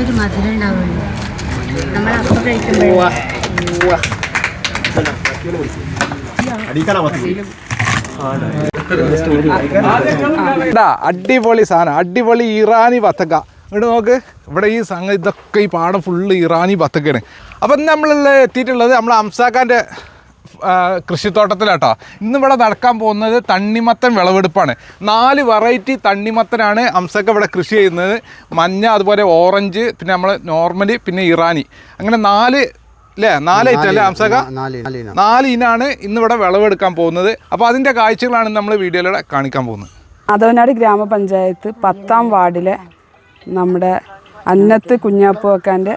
ഒരു മധുരം ഉണ്ടാവുള്ളൂ നമ്മൾ അപ്പം കഴിക്കുമ്പോൾ അടിപൊളി സാധനം. അടിപൊളി ഇറാനി ബത്തക്ക ഇവിടെ നോക്ക്. ഇവിടെ ഈ സംഗതി ഇതൊക്കെ ഈ പാടം ഫുള്ള് ഇറാനി ബത്തക്കയാണ് അപ്പം നമ്മളിൽ എത്തിയിട്ടുള്ളത് നമ്മൾ അംസാക്കാന്റെ കൃഷിത്തോട്ടത്തിലാട്ടോ. ഇന്നിവിടെ നടക്കാൻ പോകുന്നത് തണ്ണിമത്തൻ വിളവെടുപ്പാണ്. നാല് വെറൈറ്റി തണ്ണിമത്തനാണ് അംസക്ക ഇവിടെ കൃഷി ചെയ്യുന്നത്. മഞ്ഞ അതുപോലെ ഓറഞ്ച് പിന്നെ നമ്മൾ നോർമലി പിന്നെ ഇറാനി. അങ്ങനെ നാല് അല്ലേ നാലൈറ്റം അല്ലേ അംസക നാല് നാല് ഇനം. നാല് ഇനാണ് ഇന്നിവിടെ വിളവെടുക്കാൻ പോകുന്നത്. അപ്പോൾ അതിന്റെ കാഴ്ചകളാണ് നമ്മൾ വീഡിയോയിലൂടെ കാണിക്കാൻ പോകുന്നത്. അതവനാട് ഗ്രാമപഞ്ചായത്ത് പത്താം വാർഡിലെ നമ്മുടെ അന്നത്ത് കുഞ്ഞാപ്പുവക്കാന്റെ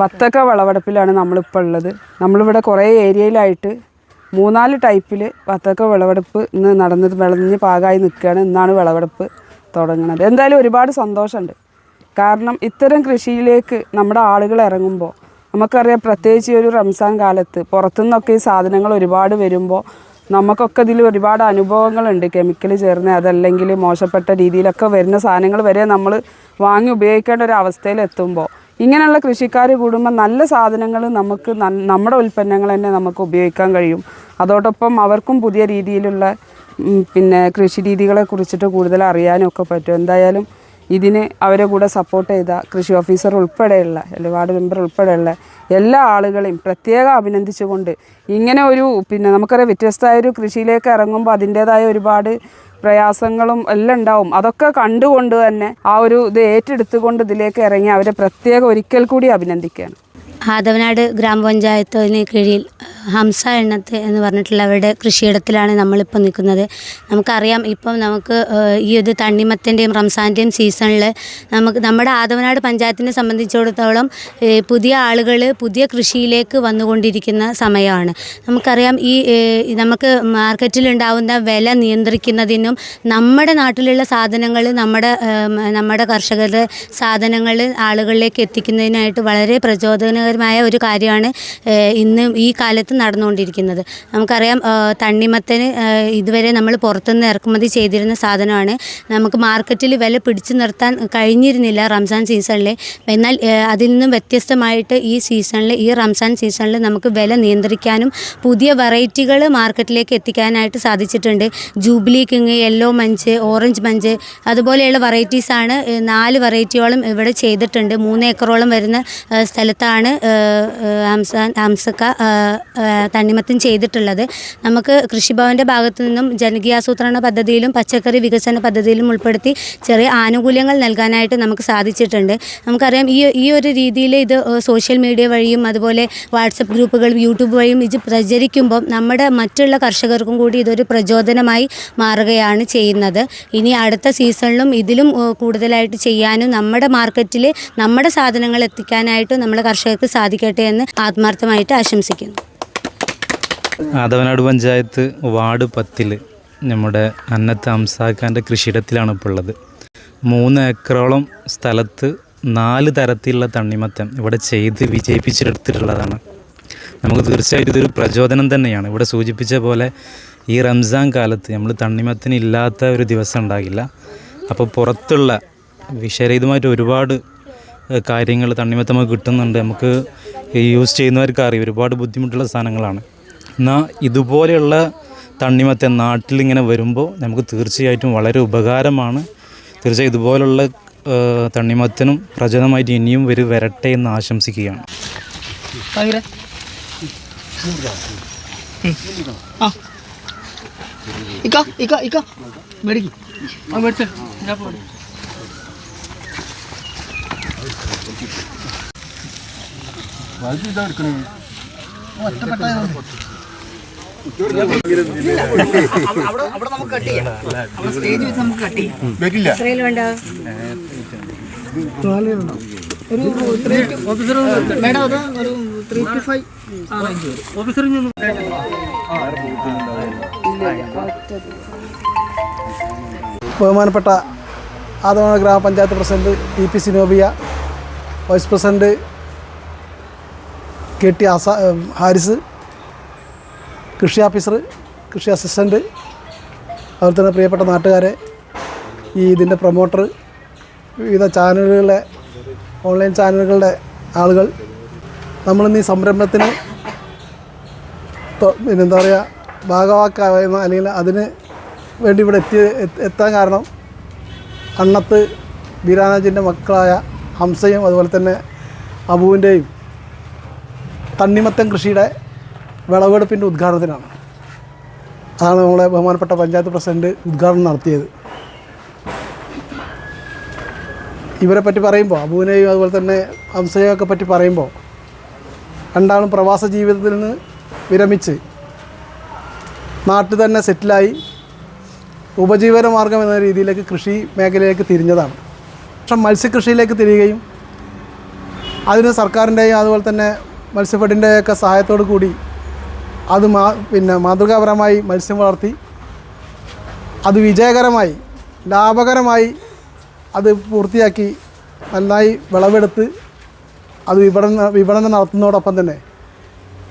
വത്തക്ക വിളവെടുപ്പിലാണ് നമ്മളിപ്പോൾ ഉള്ളത്. നമ്മളിവിടെ കുറേ ഏരിയയിലായിട്ട് മൂന്നാൽ ടൈപ്പിൽ വത്തക്ക വിളവെടുപ്പ് ഇന്ന് നടന്നത് വിളഞ്ഞ് പാകമായി നിൽക്കുകയാണ്. ഇന്നാണ് വിളവെടുപ്പ് തുടങ്ങുന്നത് എന്തായാലും ഒരുപാട് സന്തോഷമുണ്ട്. കാരണം ഇത്തരം കൃഷിയിലേക്ക് നമ്മുടെ ആളുകൾ ഇറങ്ങുമ്പോൾ നമുക്കറിയാം പ്രത്യേകിച്ച് ഒരു റംസാൻ കാലത്ത് പുറത്തുനിന്നൊക്കെ ഈ സാധനങ്ങൾ ഒരുപാട് വരുമ്പോൾ നമുക്കൊക്കെ ഇതിൽ ഒരുപാട് അനുഭവങ്ങളുണ്ട്. കെമിക്കൽ ചേർന്ന് അതല്ലെങ്കിൽ മോശപ്പെട്ട രീതിയിലൊക്കെ വരുന്ന സാധനങ്ങൾ വരെ നമ്മൾ വാങ്ങി ഉപയോഗിക്കേണ്ട ഒരു അവസ്ഥയിൽ എത്തുമ്പോൾ ഇങ്ങനെയുള്ള കൃഷിക്കാർ കൂടുമ്പോൾ നല്ല സാധനങ്ങൾ നമുക്ക് നമ്മുടെ ഉൽപ്പന്നങ്ങൾ തന്നെ നമുക്ക് ഉപയോഗിക്കാൻ കഴിയും. അതോടൊപ്പം അവർക്കും പുതിയ രീതിയിലുള്ള പിന്നെ കൃഷി രീതികളെ കുറിച്ചിട്ട് കൂടുതൽ അറിയാനൊക്കെ പറ്റും. എന്തായാലും ഇതിന് അവരെ കൂടെ സപ്പോർട്ട് ചെയ്ത കൃഷി ഓഫീസർ ഉൾപ്പെടെയുള്ള അല്ലെങ്കിൽ വാർഡ് മെമ്പർ ഉൾപ്പെടെയുള്ള എല്ലാ ആളുകളെയും പ്രത്യേകം അഭിനന്ദിച്ചുകൊണ്ട് ഇങ്ങനെ ഒരു പിന്നെ നമുക്കറിയാം വ്യത്യസ്തമായ ഒരു കൃഷിയിലേക്ക് ഇറങ്ങുമ്പോൾ അതിന്റേതായ ഒരുപാട് പ്രയാസങ്ങളും എല്ലാം ഉണ്ടാവും. അതൊക്കെ കണ്ടുകൊണ്ട് തന്നെ ആ ഒരു ഇത് ഏറ്റെടുത്തുകൊണ്ട് ഇതിലേക്ക് ഇറങ്ങി അവരെ പ്രത്യേകം ഒരിക്കൽ കൂടി അഭിനന്ദിക്കുകയാണ്. ആദവനാട് ഗ്രാമപഞ്ചായത്തിന് കീഴിൽ ഹംസ എണ്ണത്ത് എന്ന് പറഞ്ഞിട്ടുള്ള അവരുടെ കൃഷിയിടത്തിലാണ് നമ്മളിപ്പോൾ നിൽക്കുന്നത്. നമുക്കറിയാം ഇപ്പം നമുക്ക് ഈ ഒരു തണ്ണിമത്തിന്റെയും റംസാന്റെയും സീസണിൽ നമുക്ക് നമ്മുടെ ആദവനാട് പഞ്ചായത്തിനെ സംബന്ധിച്ചിടത്തോളം പുതിയ ആളുകൾ പുതിയ കൃഷിയിലേക്ക് വന്നുകൊണ്ടിരിക്കുന്ന സമയമാണ്. നമുക്കറിയാം ഈ നമുക്ക് മാർക്കറ്റിലുണ്ടാവുന്ന വില നിയന്ത്രിക്കുന്നതിനും നമ്മുടെ നാട്ടിലുള്ള സാധനങ്ങൾ നമ്മുടെ നമ്മുടെ കർഷകരുടെ സാധനങ്ങൾ ആളുകളിലേക്ക് എത്തിക്കുന്നതിനായിട്ട് വളരെ പ്രചോദനകരമായ ഒരു കാര്യമാണ് ഇന്ന് ഈ കാലത്ത് നടന്നുകൊണ്ടിരിക്കുന്നത്. നമുക്കറിയാം തണ്ണിമത്തന് ഇതുവരെ നമ്മൾ പുറത്തുനിന്ന് ഇറക്കുമതി ചെയ്തിരുന്ന സാധനമാണ്. നമുക്ക് മാർക്കറ്റിൽ വില പിടിച്ചു നിർത്താൻ കഴിഞ്ഞിരുന്നില്ല റംസാൻ സീസണിൽ എന്നാൽ അതിൽ നിന്നും വ്യത്യസ്തമായിട്ട് ഈ സീസണിൽ ഈ റംസാൻ സീസണിൽ നമുക്ക് വില നിയന്ത്രിക്കാനും പുതിയ വെറൈറ്റികൾ മാർക്കറ്റിലേക്ക് എത്തിക്കാനായിട്ട് സാധിച്ചിട്ടുണ്ട്. Jubilee king yellow munch orange munch അതുപോലെയുള്ള വെറൈറ്റീസാണ് നാല് വെറൈറ്റിയോളം ഇവിടെ ചെയ്തിട്ടുണ്ട്. മൂന്ന് ഏക്കറോളം വരുന്ന സ്ഥലത്താണ് ഹംസാൻ ഹംസക്ക തണ്ണിമത്തൻ ചെയ്തിട്ടുള്ളത്. നമുക്ക് കൃഷിഭവന്റെ ഭാഗത്തു നിന്നും ജനകീയാസൂത്രണ പദ്ധതിയിലും പച്ചക്കറി വികസന പദ്ധതിയിലും ഉൾപ്പെടുത്തി ചെറിയ ആനുകൂല്യങ്ങൾ നൽകാനായിട്ട് നമുക്ക് സാധിച്ചിട്ടുണ്ട്. നമുക്കറിയാം ഈ ഈ ഒരു രീതിയിൽ ഇത് സോഷ്യൽ മീഡിയ വഴിയും അതുപോലെ വാട്സപ്പ് ഗ്രൂപ്പുകൾ യൂട്യൂബ് വഴിയും ഇത് പ്രചരിക്കുമ്പോൾ നമ്മുടെ മറ്റുള്ള കർഷകർക്കും കൂടി ഇതൊരു പ്രചോദനമായി മാറുകയാണ് ചെയ്യുന്നത്. ഇനി അടുത്ത സീസണിലും ഇതിലും കൂടുതലായിട്ട് ചെയ്യാനും നമ്മുടെ മാർക്കറ്റിൽ നമ്മുടെ സാധനങ്ങൾ എത്തിക്കാനായിട്ടും നമ്മുടെ കർഷകർക്ക് സാധിക്കട്ടെ എന്ന് ആത്മാർത്ഥമായിട്ട് ആശംസിക്കുന്നു. ആദവനാട് പഞ്ചായത്ത് വാർഡ് പത്തിൽ നമ്മുടെ അന്നത്ത് അംസാഖാന്റെ കൃഷിയിടത്തിലാണ് ഇപ്പോൾ ഉള്ളത്. മൂന്ന് ഏക്കറോളം സ്ഥലത്ത് നാല് തരത്തിലുള്ള തണ്ണിമത്തം ഇവിടെ ചെയ്ത് വിജയിപ്പിച്ചെടുത്തിട്ടുള്ളതാണ്. നമുക്ക് തീർച്ചയായിട്ടും ഇതൊരു പ്രചോദനം തന്നെയാണ്. ഇവിടെ സൂചിപ്പിച്ച പോലെ ഈ റംസാൻ കാലത്ത് നമ്മൾ തണ്ണിമത്തിന് ഇല്ലാത്ത ഒരു ദിവസം ഉണ്ടാകില്ല. അപ്പോൾ പുറത്തുള്ള വിഷരഹിതമായിട്ട് ഒരുപാട് കാര്യങ്ങൾ തണ്ണിമത്തമായി കിട്ടുന്നുണ്ട്. നമുക്ക് യൂസ് ചെയ്യുന്നവർക്ക് അറിയാം. ഒരുപാട് ബുദ്ധിമുട്ടുള്ള സാധനങ്ങളാണ്. എന്നാൽ ഇതുപോലെയുള്ള തണ്ണിമത്തൻ നാട്ടിലിങ്ങനെ വരുമ്പോൾ നമുക്ക് തീർച്ചയായിട്ടും വളരെ ഉപകാരമാണ്. തീർച്ചയായും ഇതുപോലുള്ള തണ്ണിമത്തനും പ്രചോദനമായിട്ട് ഇനിയും ഒരു വരട്ടെ എന്ന് ആശംസിക്കുകയാണ്. ഇക്ക ഇക്ക ഇക്ക. മേടിക്ക് ആ മേടിച്ചേ ഞാൻ പോടി അവിടെ നമുക്ക് കട്ട് ചെയ്യാം അവിടെ സ്റ്റേജ് വെച്ച് നമുക്ക് കട്ട് ചെയ്യാം എത്രയിലും ബഹുമാനപ്പെട്ട ആദവണ ഗ്രാമപഞ്ചായത്ത് president E P Sinobia vice president K T ആസ ഹാരിസ് കൃഷി ഓഫീസർ കൃഷി അസിസ്റ്റന്റ് അതുപോലെ തന്നെ പ്രിയപ്പെട്ട നാട്ടുകാരെ ഈ ഇതിന്റെ പ്രൊമോട്ടർ വിവിധ ചാനലുകളിലെ ഓൺലൈൻ ചാനലുകളുടെ ആളുകൾ നമ്മളിന്ന് ഈ സംരംഭത്തിന് പിന്നെന്താ പറയുക ഭാഗവാക്കാവുന്ന അല്ലെങ്കിൽ അതിന് വേണ്ടി ഇവിടെ എത്തി എത്താൻ കാരണം അണ്ണത്ത് ബീരാനാജിന്റെ മക്കളായ ഹംസയും അതുപോലെ തന്നെ അബുവിന്റെയും തണ്ണിമത്തൻ കൃഷിയുടെ വിളവെടുപ്പിന്റെ ഉദ്ഘാടനത്തിനാണ്. അതാണ് നമ്മളെ ബഹുമാനപ്പെട്ട പഞ്ചായത്ത് പ്രസിഡന്റ് ഉദ്ഘാടനം നടത്തിയത്. ഇവരെ പറ്റി പറയുമ്പോൾ അബുവിനെയും അതുപോലെ തന്നെ ഹംസയെയും ഒക്കെ പറ്റി പറയുമ്പോൾ രണ്ടാളും പ്രവാസ ജീവിതത്തിൽ നിന്ന് വിരമിച്ച് നാട്ടിൽ തന്നെ സെറ്റിലായി ഉപജീവന മാർഗം എന്ന രീതിയിലേക്ക് കൃഷി മേഖലയിലേക്ക് തിരിഞ്ഞതാണ്. പക്ഷെ മത്സ്യകൃഷിയിലേക്ക് തിരിയുകയും അതിന് സർക്കാരിന്റെയും അതുപോലെ തന്നെ മത്സ്യഫെഡിന്റെയൊക്കെ സഹായത്തോടു കൂടി അത് മാ പിന്നെ മാതൃകാപരമായി മത്സ്യം വളർത്തി അത് വിജയകരമായി ലാഭകരമായി അത് പൂർത്തിയാക്കി നന്നായി വിളവെടുത്ത് അത് വിപണന വിപണനം നടത്തുന്നതോടൊപ്പം തന്നെ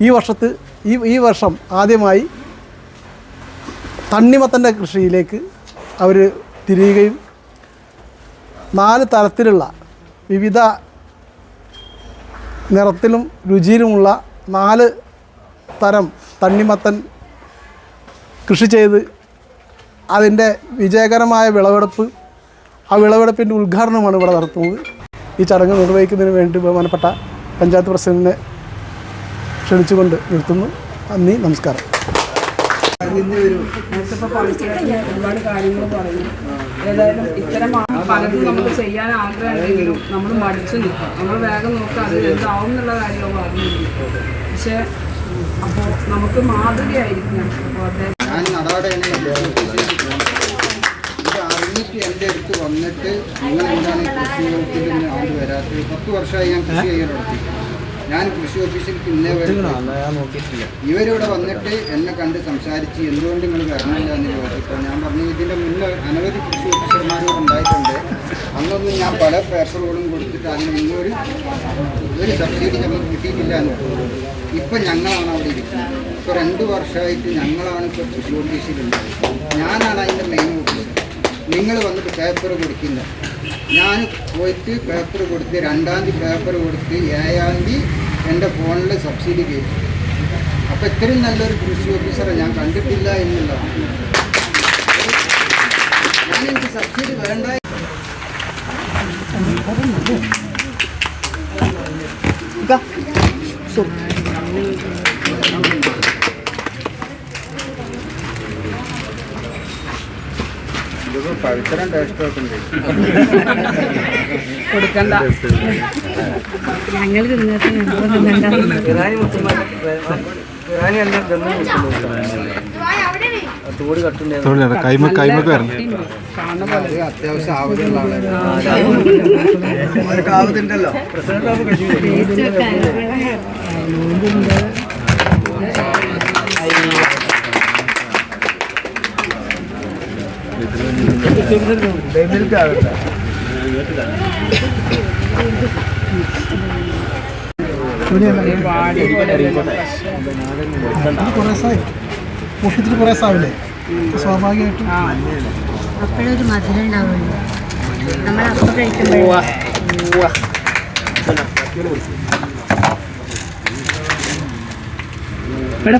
ഈ വർഷത്ത് ഈ ഈ വർഷം ആദ്യമായി തണ്ണിമത്തന്റെ കൃഷിയിലേക്ക് അവർ തിരിയുകയും നാല് തരത്തിലുള്ള വിവിധ നിറത്തിലും രുചിയിലുമുള്ള നാല് തരം തണ്ണിമത്തൻ കൃഷി ചെയ്ത് അതിന്റെ വിജയകരമായ വിളവെടുപ്പ് ആ വിളവെടുപ്പിന്റെ ഉദ്ഘാടനമാണ് ഇവിടെ നടത്തുന്നത്. ഈ ചടങ്ങ് നിർവഹിക്കുന്നതിന് വേണ്ടി ബഹുമാനപ്പെട്ട പഞ്ചായത്ത് പ്രസിഡന്റിനെ ക്ഷണിച്ചുകൊണ്ട് നിർത്തുന്നു. നന്ദി നമസ്കാരം. നമുക്കിപ്പോൾ പണിക്കായിട്ട് ഒരുപാട് കാര്യങ്ങൾ പറഞ്ഞു ഏതായാലും ഇത്തരം പലതും നമുക്ക് ചെയ്യാൻ ആഗ്രഹമുണ്ടെങ്കിലും നമ്മൾ മടിച്ചു നിൽക്കും. നമ്മൾ വേഗം നോക്കുക എന്താവും എന്നുള്ള കാര്യമോ പറഞ്ഞു പക്ഷേ അപ്പോൾ നമുക്ക് മാതൃകയായിരിക്കും അപ്പോൾ അറിഞ്ഞിട്ട് എന്റെ അടുത്ത് വന്നിട്ട് നിങ്ങൾ എന്താണ് കൃഷി വകുപ്പിൽ ആണ്ട് വരാത്തത്? പത്ത് വർഷമായി ഞാൻ കൃഷി ചെയ്യാൻ തുടങ്ങി ഞാൻ കൃഷി ഓഫീസിൽ ഇന്നേ വരെ ഇവരിവിടെ വന്നിട്ട് എന്നെ കണ്ട് സംസാരിച്ച് എന്തുകൊണ്ട് നിങ്ങൾ വരണില്ല എന്ന് ചോദിച്ചപ്പോൾ ഞാൻ പറഞ്ഞു ഇതിന്റെ മുന്നേ അനവധി കൃഷി ഓഫീസർമാരോട് ഉണ്ടായിട്ടുണ്ട്. അന്നൊന്നും ഞാൻ പല പേപ്പറുകളും കൊടുത്തിട്ട് അതിന് ഇന്നൊരു ഒരു സബ്സിഡി ഞങ്ങൾ കിട്ടിയിട്ടില്ല എന്ന് പറഞ്ഞു ഇപ്പം ഞങ്ങളാണ് അവിടെ ഇരിക്കുന്നത്. ഇപ്പോൾ രണ്ട് വർഷമായിട്ട് ഞങ്ങളാണ് ഇപ്പോൾ കൃഷി ഓഫീസിലുള്ളത്. ഞാനാണ് അതിന്റെ മെയിൻ ഓഫീസർ നിങ്ങൾ വന്നിട്ട് പേപ്പർ കൊടുക്കില്ല. ഞാൻ പോയിട്ട് പേപ്പർ കൊടുത്ത് രണ്ടാം തീയതി പേപ്പർ കൊടുത്ത് ഏഴാം തീയതി എന്റെ ഫോണിൽ സബ്സിഡി കയറ്റി അപ്പോൾ ഇത്രയും നല്ലൊരു കൃഷി ഓഫീസറെ ഞാൻ കണ്ടിട്ടില്ല എന്നുള്ളതാണ്. ഞാൻ സബ്സിഡി വേണ്ട. ഇതിപ്പോൾ പവിത്രം ടേസ്റ്റൊക്കെ ഉണ്ട് കൊടുക്കണ്ട. ഞങ്ങൾ അത്യാവശ്യം ആവശ്യമുള്ള തിന്നണ്ട. കൈമ കൈമക്ക് ആളാണ് ആവുന്നുണ്ടല്ലോ കുറേ സായി ഓഫീസിൽ കുറേ സാവില്ലേ സ്വാഭാവികമായിട്ടും അപ്പോഴൊരു മധുരം ഉണ്ടാവുള്ളൂ നമ്മൾ അപ്പം കഴിക്കുമ്പോൾ അഞ്ഞ്